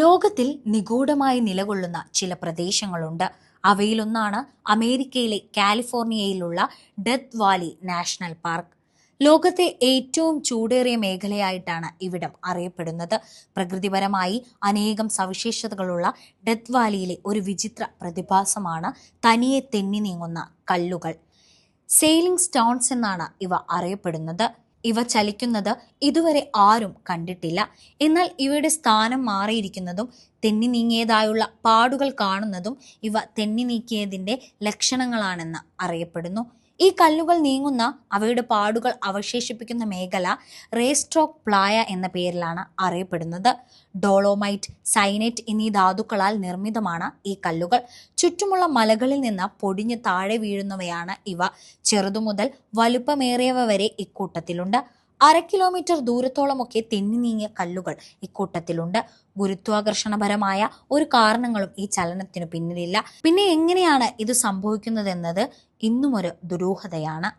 ലോകത്തിൽ നിഗൂഢമായി നിലകൊള്ളുന്ന ചില പ്രദേശങ്ങളുണ്ട്. അവയിലൊന്നാണ് അമേരിക്കയിലെ കാലിഫോർണിയയിലുള്ള ഡെത്ത് വാലി നാഷണൽ പാർക്ക്. ലോകത്തെ ഏറ്റവും ചൂടേറിയ മേഖലയായിട്ടാണ് ഇവിടം അറിയപ്പെടുന്നത്. പ്രകൃതിപരമായി അനേകം സവിശേഷതകളുള്ള ഡെത്ത് വാലിയിലെ ഒരു വിചിത്ര പ്രതിഭാസമാണ് തനിയെ തെന്നി നീങ്ങുന്ന കല്ലുകൾ. സെയിലിംഗ് സ്റ്റോൺസ് എന്നാണ് ഇവ അറിയപ്പെടുന്നത്. ഇവ ചലിക്കുന്നത് ഇതുവരെ ആരും കണ്ടിട്ടില്ല. എന്നാൽ ഇവയുടെ സ്ഥാനം മാറിയിരിക്കുന്നതും തെന്നി നീങ്ങിയതായുള്ള പാടുകൾ കാണുന്നതും ഇവ തെന്നി നീക്കിയതിന്റെ ലക്ഷണങ്ങളാണെന്ന് അറിയപ്പെടുന്നു. ഈ കല്ലുകൾ നീങ്ങുന്ന അവയുടെ പാടുകൾ അവശേഷിപ്പിക്കുന്ന മേഖല റേസ്ട്രോക്ക് പ്ലായ എന്ന പേരിലാണ് അറിയപ്പെടുന്നത്. ഡോളോമൈറ്റ് സൈനൈറ്റ് എന്നീ ധാതുക്കളാൽ നിർമ്മിതമാണ് ഈ കല്ലുകൾ. ചുറ്റുമുള്ള മലകളിൽ നിന്ന് പൊടിഞ്ഞ് താഴെ വീഴുന്നവയാണ് ഇവ. ചെറുതു മുതൽ വലുപ്പമേറിയവ വരെ ഇക്കൂട്ടത്തിലുണ്ട്. അര കിലോമീറ്റർ ദൂരത്തോളമൊക്കെ തെന്നി നീങ്ങിയ കല്ലുകൾ ഇക്കൂട്ടത്തിലുണ്ട്. ഗുരുത്വാകർഷണപരമായ ഒരു കാരണങ്ങളും ഈ ചലനത്തിനു പിന്നിലില്ല. പിന്നെ എങ്ങനെയാണ് ഇത് സംഭവിക്കുന്നതെന്നത്? ഇന്നും ഒരു ദുരൂഹതയാണ്.